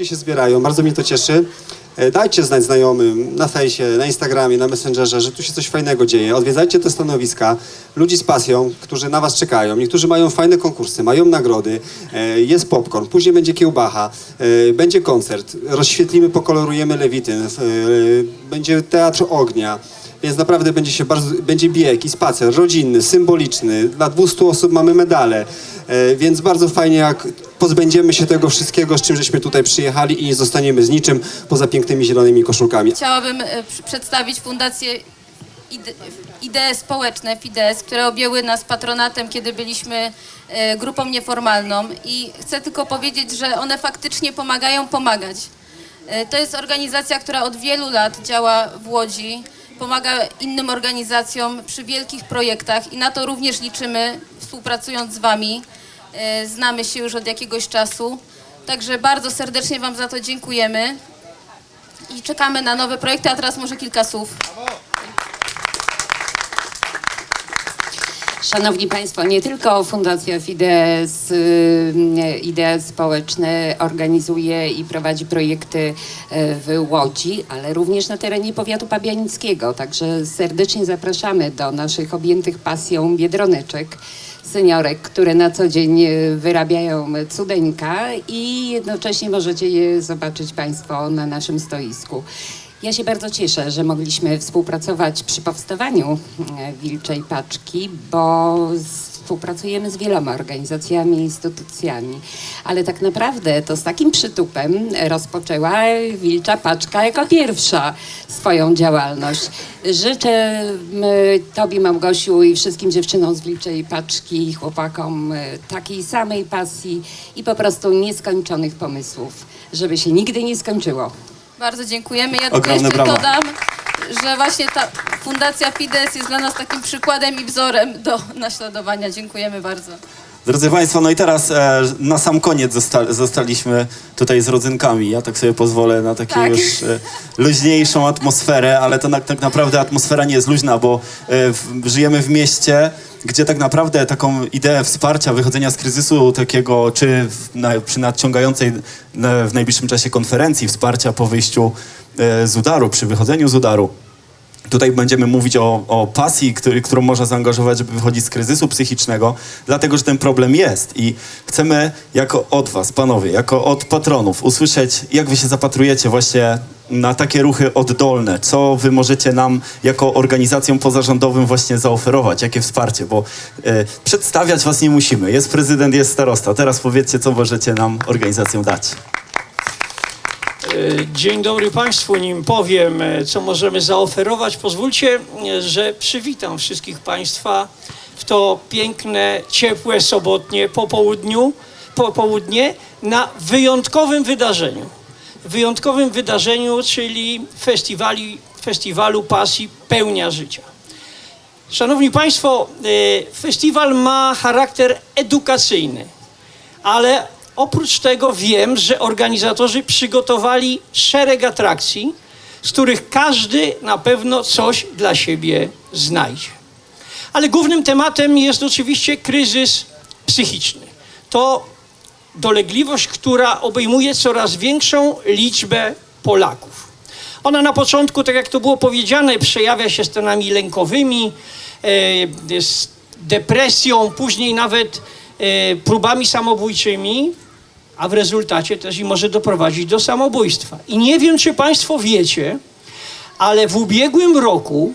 ludzie się zbierają, bardzo mnie to cieszy. E, Dajcie znać znajomym na fejsie, na Instagramie, na Messengerze, że tu się coś fajnego dzieje. Odwiedzajcie te stanowiska, ludzi z pasją, którzy na was czekają. Niektórzy mają fajne konkursy, mają nagrody, e, jest popcorn, później będzie kiełbacha, e, będzie koncert, rozświetlimy, pokolorujemy Lewityn, będzie teatr ognia. Więc naprawdę będzie się bardzo, będzie bieg i spacer rodzinny, symboliczny. Dla 200 osób mamy medale. E, więc bardzo fajnie, jak pozbędziemy się tego wszystkiego, z czym żeśmy tutaj przyjechali i nie zostaniemy z niczym poza pięknymi zielonymi koszulkami. Chciałabym e, przedstawić Fundację Ide- Idee Społeczne, FIDES, które objęły nas patronatem, kiedy byliśmy e, grupą nieformalną i chcę tylko powiedzieć, że one faktycznie pomagają pomagać. E, To jest organizacja, która od wielu lat działa w Łodzi, pomaga innym organizacjom przy wielkich projektach i na to również liczymy, współpracując z Wami. E, Znamy się już od jakiegoś czasu, także bardzo serdecznie Wam za to dziękujemy i czekamy na nowe projekty, a teraz może kilka słów. Szanowni Państwo, nie tylko Fundacja Fides, y, Idee Społeczne organizuje i prowadzi projekty y, w Łodzi, ale również na terenie powiatu pabianickiego. Także serdecznie zapraszamy do naszych objętych pasją biedroneczek, seniorek, które na co dzień y, wyrabiają cudeńka i jednocześnie możecie je zobaczyć Państwo na naszym stoisku. Ja się bardzo cieszę, że mogliśmy współpracować przy powstawaniu e, Wilczej Paczki, bo współpracujemy z wieloma organizacjami, instytucjami. Ale tak naprawdę to z takim przytupem rozpoczęła Wilcza Paczka jako pierwsza swoją działalność. Życzę Tobie, Małgosiu, i wszystkim dziewczynom z Wilczej Paczki i chłopakom e, takiej samej pasji i po prostu nieskończonych pomysłów, żeby się nigdy nie skończyło. Bardzo dziękujemy. Ja Ogromne jeszcze brawa. dodam, że właśnie ta Fundacja Fides jest dla nas takim przykładem i wzorem do naśladowania. Dziękujemy bardzo. Drodzy Państwo, no i teraz e, na sam koniec zosta zostaliśmy tutaj z rodzynkami. Ja tak sobie pozwolę na taką Tak. już e, luźniejszą atmosferę, ale to na, tak naprawdę atmosfera nie jest luźna, bo e, w, żyjemy w mieście, gdzie tak naprawdę taką ideę wsparcia, wychodzenia z kryzysu takiego, czy w, na, przy nadciągającej na, w najbliższym czasie konferencji wsparcia po wyjściu e, z udaru, przy wychodzeniu z udaru, Tutaj będziemy mówić o, o pasji, który, którą można zaangażować, żeby wychodzić z kryzysu psychicznego, dlatego że ten problem jest i chcemy jako od Was, panowie, jako od patronów usłyszeć, jak Wy się zapatrujecie właśnie na takie ruchy oddolne, co Wy możecie nam jako organizacjom pozarządowym właśnie zaoferować, jakie wsparcie, bo e, przedstawiać Was nie musimy. Jest prezydent, jest starosta. Teraz powiedzcie, co możecie nam organizacjom dać. E, Dzień dobry Państwu, nim powiem, e, co możemy zaoferować, pozwólcie, e, że przywitam wszystkich Państwa w to piękne, ciepłe, sobotnie popołudniu, popołudnie na wyjątkowym wydarzeniu. Wyjątkowym wydarzeniu, czyli festiwali, festiwalu pasji Pełnia Życia. Szanowni Państwo, festiwal ma charakter edukacyjny, ale oprócz tego wiem, że organizatorzy przygotowali szereg atrakcji, z których każdy na pewno coś dla siebie znajdzie. Ale głównym tematem jest oczywiście kryzys psychiczny. To dolegliwość, która obejmuje coraz większą liczbę Polaków. Ona na początku, tak jak to było powiedziane, przejawia się stanami lękowymi, e, z depresją, później nawet próbami samobójczymi, a w rezultacie też i może doprowadzić do samobójstwa. I nie wiem, czy Państwo wiecie, ale w ubiegłym roku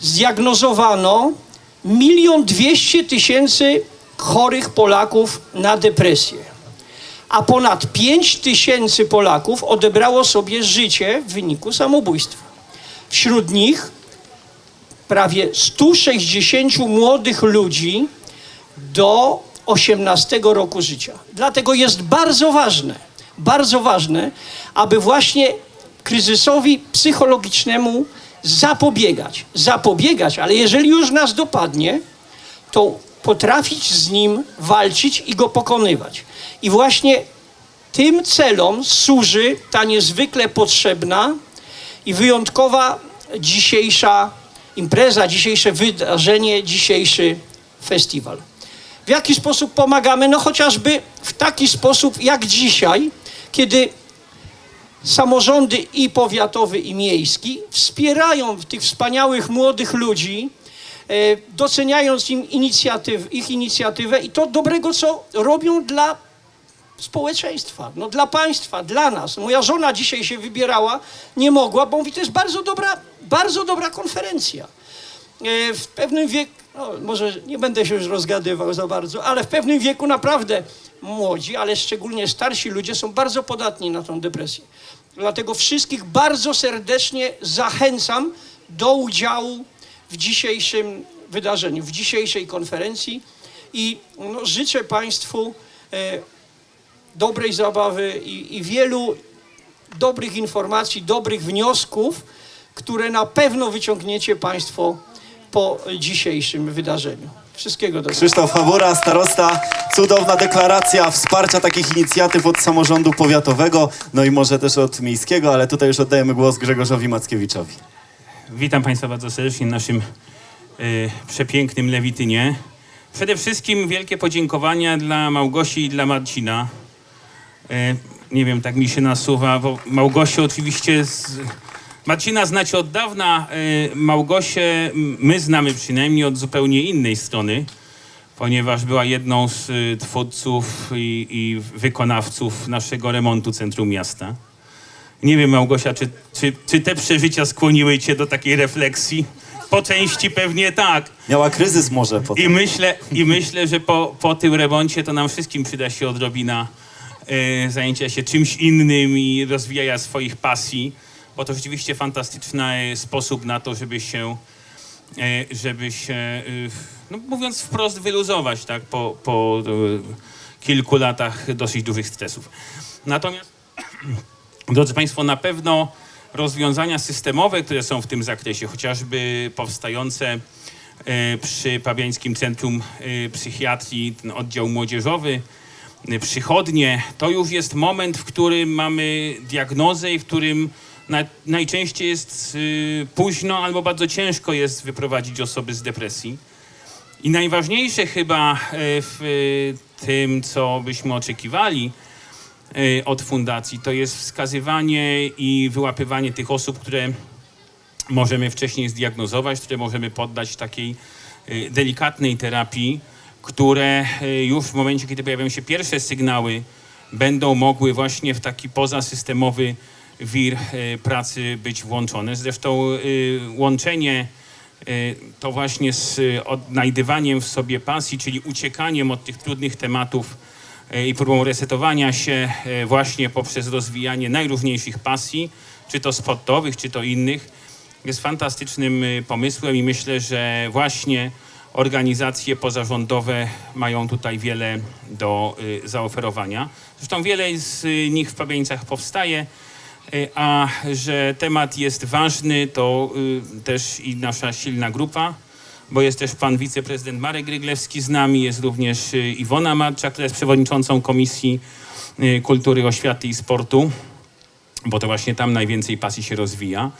zdiagnozowano milion dwieście tysięcy chorych Polaków na depresję a ponad 5 tysięcy Polaków odebrało sobie życie w wyniku samobójstwa. Wśród nich prawie 160 młodych ludzi do 18 roku życia. Dlatego jest bardzo ważne, bardzo ważne, aby właśnie kryzysowi psychologicznemu zapobiegać. Zapobiegać, ale jeżeli już nas dopadnie, to potrafić z nim walczyć i go pokonywać. I właśnie tym celom służy ta niezwykle potrzebna i wyjątkowa dzisiejsza impreza, dzisiejsze wydarzenie, dzisiejszy festiwal. W jaki sposób pomagamy? No chociażby w taki sposób jak dzisiaj, kiedy samorządy i powiatowy, i miejski wspierają tych wspaniałych młodych ludzi, e, doceniając im inicjatyw, ich inicjatywę i to dobrego, co robią dla społeczeństwa, no dla państwa, dla nas. Moja żona dzisiaj się wybierała, nie mogła, bo mówi, to jest bardzo dobra, bardzo dobra konferencja. E, W pewnym wieku, no, może nie będę się już rozgadywał za bardzo, ale w pewnym wieku naprawdę młodzi, ale szczególnie starsi ludzie są bardzo podatni na tą depresję. Dlatego wszystkich bardzo serdecznie zachęcam do udziału w dzisiejszym wydarzeniu, w dzisiejszej konferencji i no, życzę Państwu e, dobrej zabawy i, i wielu dobrych informacji, dobrych wniosków, które na pewno wyciągniecie Państwo po dzisiejszym wydarzeniu. Wszystkiego dobrego. Krzysztof Hawura, starosta, cudowna deklaracja wsparcia takich inicjatyw od samorządu powiatowego, no i może też od miejskiego, ale tutaj już oddajemy głos Grzegorzowi Mackiewiczowi. Witam Państwa bardzo serdecznie w naszym y, przepięknym Lewitynie. Przede wszystkim wielkie podziękowania dla Małgosi i dla Marcina. Y, nie wiem, tak mi się nasuwa, bo Małgosię oczywiście z... Marcina znacie od dawna, y, Małgosię my znamy przynajmniej od zupełnie innej strony, ponieważ była jedną z y, twórców i, i wykonawców naszego remontu centrum miasta. Nie wiem, Małgosia, czy, czy, czy te przeżycia skłoniły cię do takiej refleksji? Po części pewnie tak. Miała kryzys może I potem. myślę, i myślę że po, po tym remoncie to nam wszystkim przyda się odrobina e, zajęcia się czymś innym i rozwijania swoich pasji, bo to rzeczywiście fantastyczny sposób na to, żeby się, e, żeby się e, no mówiąc wprost, wyluzować tak, po, po e, kilku latach dosyć dużych stresów. Natomiast Drodzy Państwo, na pewno rozwiązania systemowe, które są w tym zakresie, chociażby powstające przy Pabiańskim Centrum Psychiatrii, oddział młodzieżowy, przychodnie, to już jest moment, w którym mamy diagnozę i w którym najczęściej jest e, późno albo bardzo ciężko jest wyprowadzić osoby z depresji. I najważniejsze chyba e, w e, tym, co byśmy oczekiwali, y, od fundacji. To jest wskazywanie i wyłapywanie tych osób, które możemy wcześniej zdiagnozować, które możemy poddać takiej y, delikatnej terapii, które y, już w momencie, kiedy pojawią się pierwsze sygnały, będą mogły właśnie w taki pozasystemowy wir y, pracy być włączone. Zresztą y, łączenie y, to właśnie z odnajdywaniem w sobie pasji, czyli uciekaniem od tych trudnych tematów i próbą resetowania się właśnie poprzez rozwijanie najróżniejszych pasji, czy to sportowych, czy to innych, jest fantastycznym pomysłem i myślę, że właśnie organizacje pozarządowe mają tutaj wiele do zaoferowania. Zresztą wiele z nich w Pabieńcach powstaje, a że temat jest ważny, to y, też i nasza silna grupa, bo jest też pan wiceprezydent Marek Gryglewski z nami, jest również y, Iwona Marczak, która jest przewodniczącą Komisji y, Kultury, Oświaty i Sportu, bo to właśnie tam najwięcej pasji się rozwija.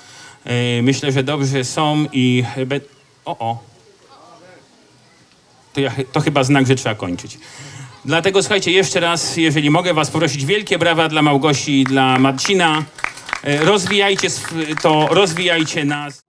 Y, Myślę, że dobrze są i... O, o. To, ja, to chyba znak, że trzeba kończyć. Dlatego słuchajcie, jeszcze raz, jeżeli mogę was poprosić, wielkie brawa dla Małgosi i dla Marcina. E, Rozwijajcie to, rozwijajcie nas.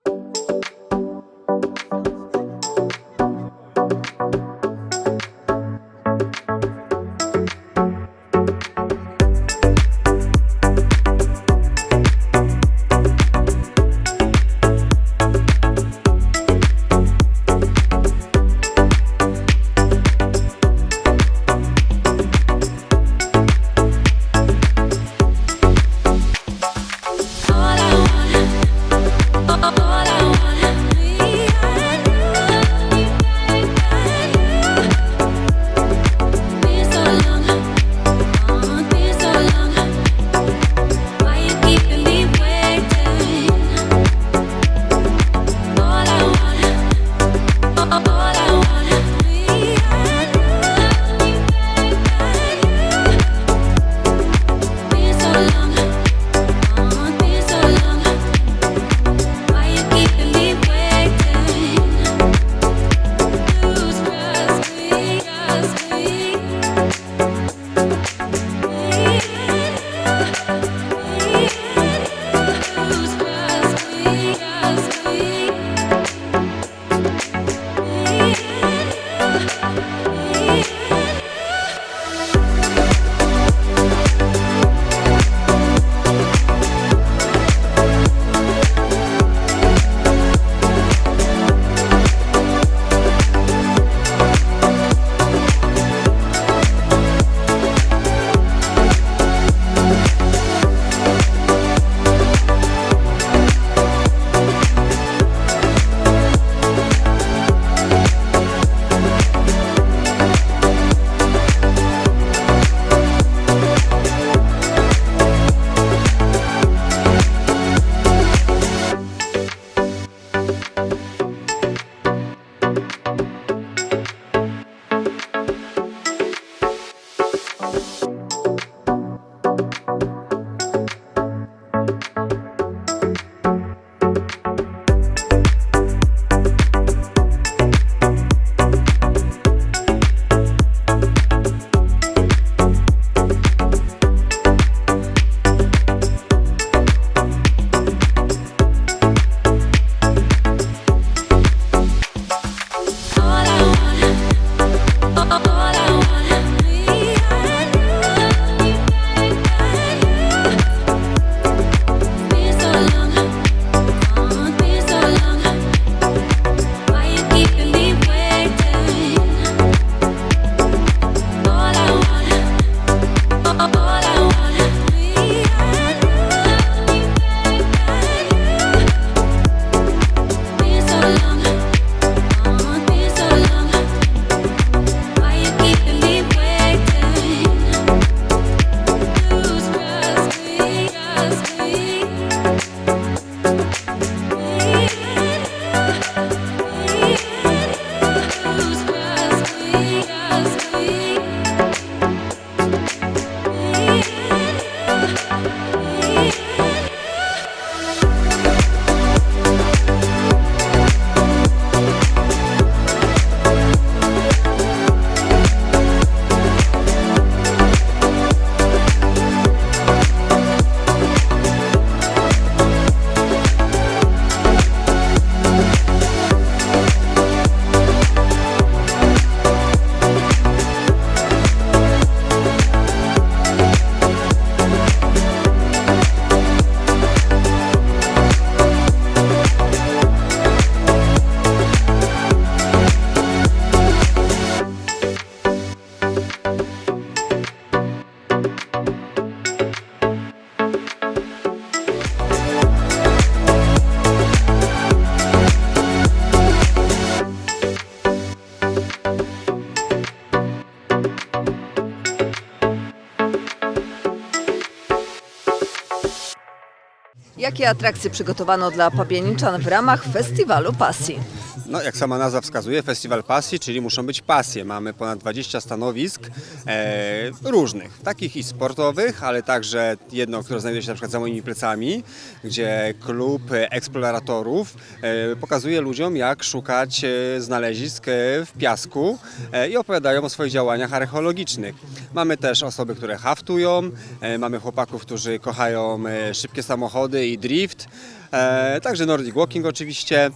Jakie atrakcje przygotowano dla Pabianiczan w ramach Festiwalu Pasji? No, jak sama nazwa wskazuje, festiwal pasji, czyli muszą być pasje. Mamy ponad 20 stanowisk e, różnych, takich i sportowych, ale także jedno, które znajduje się na przykład za moimi plecami, gdzie klub eksploratorów e, pokazuje ludziom, jak szukać e, znalezisk e, w piasku e, i opowiadają o swoich działaniach archeologicznych. Mamy też osoby, które haftują, e, mamy chłopaków, którzy kochają e, szybkie samochody i drift. E, także Nordic Walking oczywiście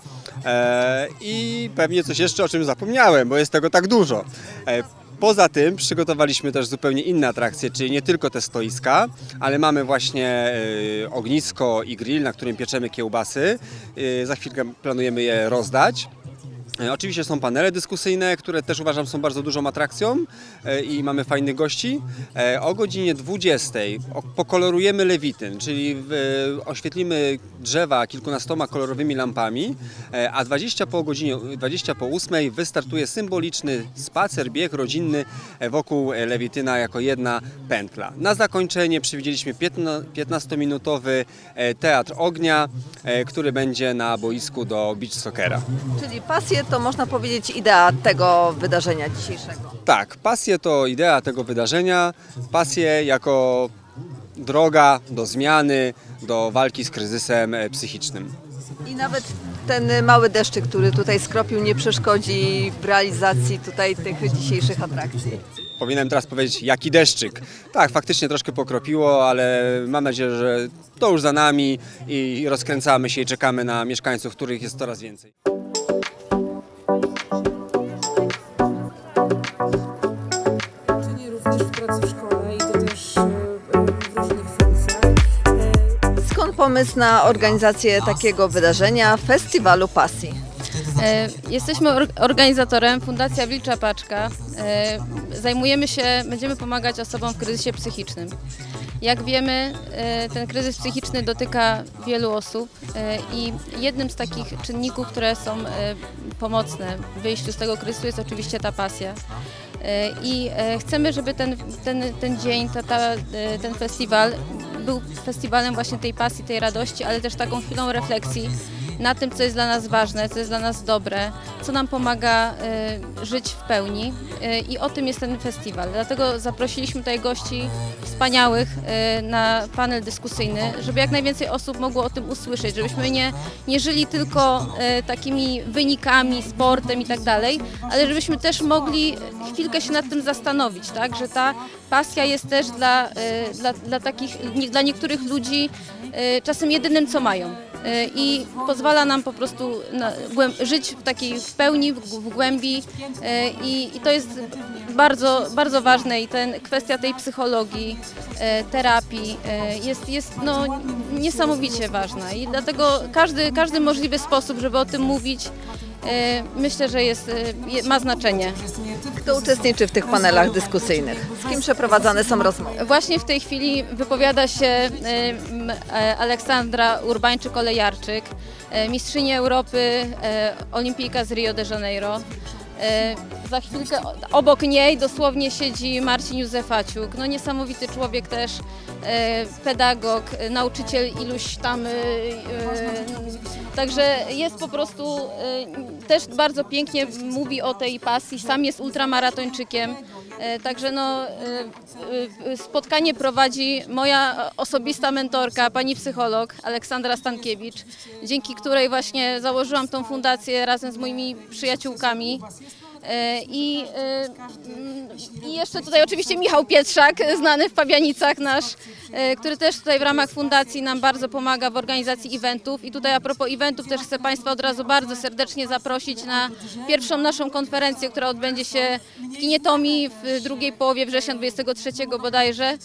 e, i pewnie coś jeszcze, o czym zapomniałem, bo jest tego tak dużo. E, Poza tym przygotowaliśmy też zupełnie inne atrakcje, czyli nie tylko te stoiska, ale mamy właśnie e, ognisko i grill, na którym pieczemy kiełbasy. E, za chwilkę planujemy je rozdać. E, Oczywiście są panele dyskusyjne, które też uważam są bardzo dużą atrakcją e, i mamy fajnych gości. E, O godzinie 20 o- pokolorujemy lewityn, czyli oświetlimy drzewa kilkunastoma kolorowymi lampami, a 20 po godzinie 20 po 8 wystartuje symboliczny spacer, bieg rodzinny wokół lewityna jako jedna pętla. Na zakończenie przewidzieliśmy 15 15-minutowy e, teatr ognia, który będzie na boisku do beach soccera. Czyli pasje to można powiedzieć idea tego wydarzenia dzisiejszego. Tak, pasje to idea tego wydarzenia. Pasje jako droga do zmiany, do walki z kryzysem e, psychicznym. I nawet ten mały deszczyk, który tutaj skropił, nie przeszkodzi w realizacji tutaj tych dzisiejszych atrakcji. Powinienem teraz powiedzieć, jaki deszczyk. Tak, faktycznie troszkę pokropiło, ale mam nadzieję, że to już za nami i rozkręcamy się i czekamy na mieszkańców, których jest coraz więcej. Pomysł na organizację takiego wydarzenia, Festiwalu Pasji? E, Jesteśmy or- organizatorem Fundacja Wilcza Paczka. E, Zajmujemy się, będziemy pomagać osobom w kryzysie psychicznym. Jak wiemy, e, ten kryzys psychiczny dotyka wielu osób e, i jednym z takich czynników, które są e, pomocne w wyjściu z tego kryzysu jest oczywiście ta pasja. E, I e, chcemy, żeby ten, ten, ten dzień, ta, ta, e, ten festiwal był festiwalem właśnie tej pasji, tej radości, ale też taką chwilą refleksji na tym, co jest dla nas ważne, co jest dla nas dobre, co nam pomaga e, żyć w pełni. E, I o tym jest ten festiwal. Dlatego zaprosiliśmy tutaj gości wspaniałych e, na panel dyskusyjny, żeby jak najwięcej osób mogło o tym usłyszeć, żebyśmy nie, nie żyli tylko e, takimi wynikami, sportem i tak dalej, ale żebyśmy też mogli chwilkę się nad tym zastanowić, tak? że ta pasja jest też dla, e, dla, dla takich, nie, dla niektórych ludzi e, czasem jedynym, co mają. E, I pozwala nam po prostu na, żyć w takiej w pełni, w, w głębi e, i, i to jest bardzo, bardzo ważne i ten, kwestia tej psychologii, e, terapii jest, jest no, niesamowicie ważna i dlatego każdy, każdy możliwy sposób, żeby o tym mówić, myślę, że jest, e, ma znaczenie. Kto uczestniczy w tych panelach dyskusyjnych? Z kim przeprowadzane są rozmowy? Właśnie w tej chwili wypowiada się e, e, Aleksandra Urbańczyk-Olejarczyk, e, mistrzyni Europy, e, olimpijka z Rio de Janeiro. E, Za chwilkę obok niej dosłownie siedzi Marcin Józefaciuk, no niesamowity człowiek też, e, pedagog, nauczyciel iluś tam, e, także jest po prostu, też bardzo pięknie mówi o tej pasji, sam jest ultramaratończykiem, także no, spotkanie prowadzi moja osobista mentorka, pani psycholog Aleksandra Stankiewicz, dzięki której właśnie założyłam tą fundację razem z moimi przyjaciółkami. E, I, e, mm, I jeszcze tutaj oczywiście Michał Pietrzak, znany w Pabianicach nasz, który też tutaj w ramach fundacji nam bardzo pomaga w organizacji eventów. I tutaj a propos eventów też chcę Państwa od razu bardzo serdecznie zaprosić na pierwszą naszą konferencję, która odbędzie się w Kinie Tomi w drugiej połowie września 23 bodajże.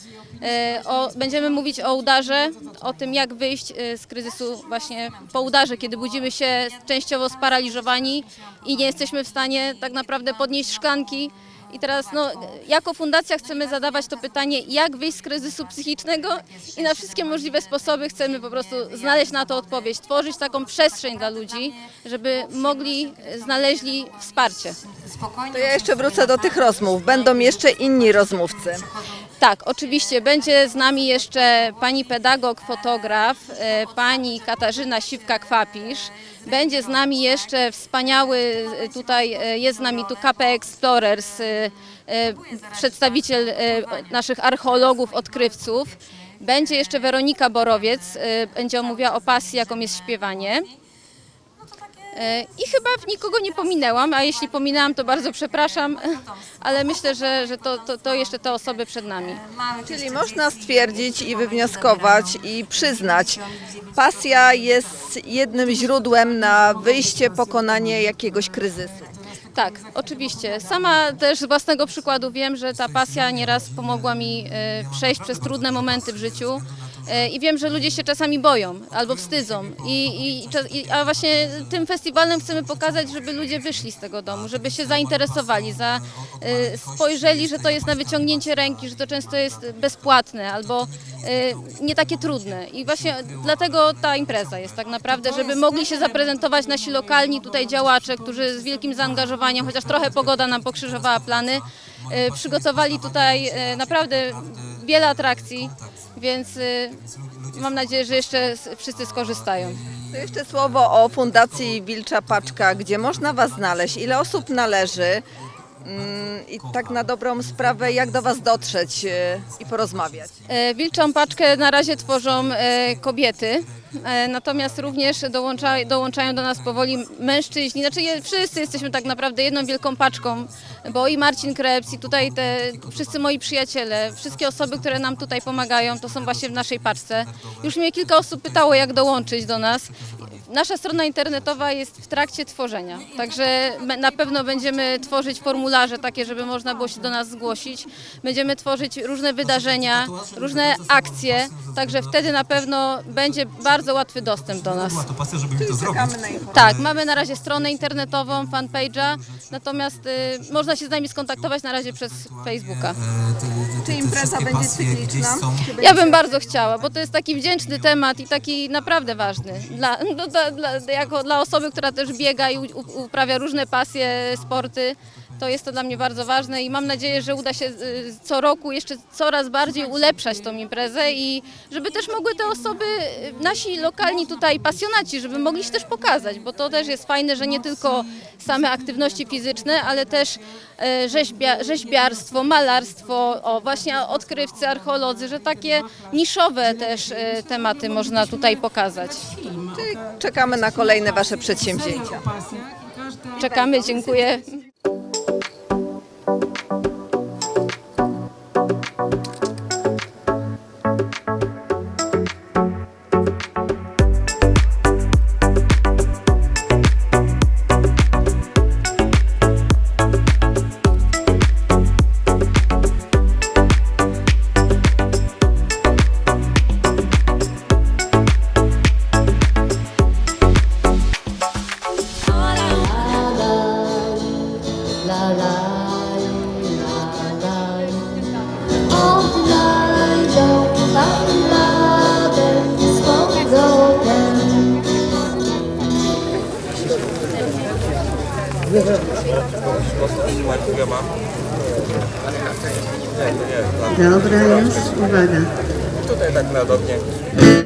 E, O, będziemy mówić o udarze, o tym jak wyjść e, z kryzysu właśnie po udarze, kiedy budzimy się częściowo sparaliżowani i nie jesteśmy w stanie tak naprawdę podnieść szklanki. I teraz no, jako fundacja chcemy zadawać to pytanie, jak wyjść z kryzysu psychicznego i na wszystkie możliwe sposoby chcemy po prostu znaleźć na to odpowiedź, tworzyć taką przestrzeń dla ludzi, żeby mogli, e, znaleźli wsparcie. To ja jeszcze wrócę do tych rozmów. Będą jeszcze inni rozmówcy. Tak, oczywiście. Będzie z nami jeszcze pani pedagog, fotograf, e, pani Katarzyna Siwka-Kwapisz. Będzie z nami jeszcze wspaniały, e, tutaj e, jest z nami tu KP Explorers, przedstawiciel naszych archeologów, odkrywców. Będzie jeszcze Weronika Borowiec, będzie omówiła o pasji, jaką jest śpiewanie. E, I chyba nikogo nie pominęłam, a jeśli pominęłam, to bardzo przepraszam, ale myślę, że, że to, to, to jeszcze te osoby przed nami. Czyli można stwierdzić i wywnioskować i przyznać, pasja jest jednym źródłem na wyjście, pokonanie jakiegoś kryzysu. Tak, oczywiście. Sama też z własnego przykładu wiem, że ta pasja nieraz pomogła mi e, przejść przez trudne momenty w życiu. E, I wiem, że ludzie się czasami boją albo wstydzą. I, i, i a właśnie tym festiwalem chcemy pokazać, żeby ludzie wyszli z tego domu, żeby się zainteresowali, za, e, spojrzeli, że to jest na wyciągnięcie ręki, że to często jest bezpłatne albo e, nie takie trudne. I właśnie dlatego ta impreza jest tak naprawdę, żeby mogli się zaprezentować nasi lokalni tutaj działacze, którzy z wielkim zaangażowaniem, chociaż trochę pogoda nam pokrzyżowała plany, przygotowali tutaj naprawdę wiele atrakcji, więc e, mam nadzieję, że jeszcze wszyscy skorzystają. To jeszcze słowo o Fundacji Wilcza Paczka, gdzie można Was znaleźć, ile osób należy i tak na dobrą sprawę, jak do Was dotrzeć e, i porozmawiać. E, Wilczą paczkę na razie tworzą e, kobiety, natomiast również dołącza, dołączają do nas powoli mężczyźni. Znaczy wszyscy jesteśmy tak naprawdę jedną wielką paczką, bo i Marcin Krebs, i tutaj te wszyscy moi przyjaciele, wszystkie osoby, które nam tutaj pomagają, to są właśnie w naszej paczce. Już mnie kilka osób pytało, jak dołączyć do nas. Nasza strona internetowa jest w trakcie tworzenia, także na pewno będziemy tworzyć formularze takie, żeby można było się do nas zgłosić. Będziemy tworzyć różne wydarzenia, różne akcje, także wtedy na pewno będzie bardzo łatwy dostęp do nas. Tak, mamy na razie stronę internetową, fanpage'a, natomiast y, można się z nami skontaktować na razie przez Facebooka. Czy impreza będzie cykliczna? Ja bym bardzo chciała, bo to jest taki wdzięczny temat i taki naprawdę ważny. Dla, no, dla, dla, jako dla osoby, która też biega i uprawia różne pasje, sporty, to jest to dla mnie bardzo ważne i mam nadzieję, że uda się y, co roku jeszcze coraz bardziej ulepszać tą imprezę i żeby też mogły te osoby, y, nasi lokalni tutaj pasjonaci, żeby mogli się też pokazać, bo to też jest fajne, że nie tylko same aktywności fizyczne, ale też e, rzeźbia, rzeźbiarstwo, malarstwo, o właśnie odkrywcy, archeolodzy, że takie niszowe też tematy można tutaj pokazać. Czekamy na kolejne Wasze przedsięwzięcia. Czekamy, dziękuję. Dobra, już, uwaga. Zasłużysz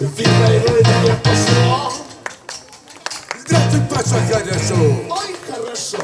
Віра і людей пошло. Здрасте, паша, хорошо. Ой, хорошо.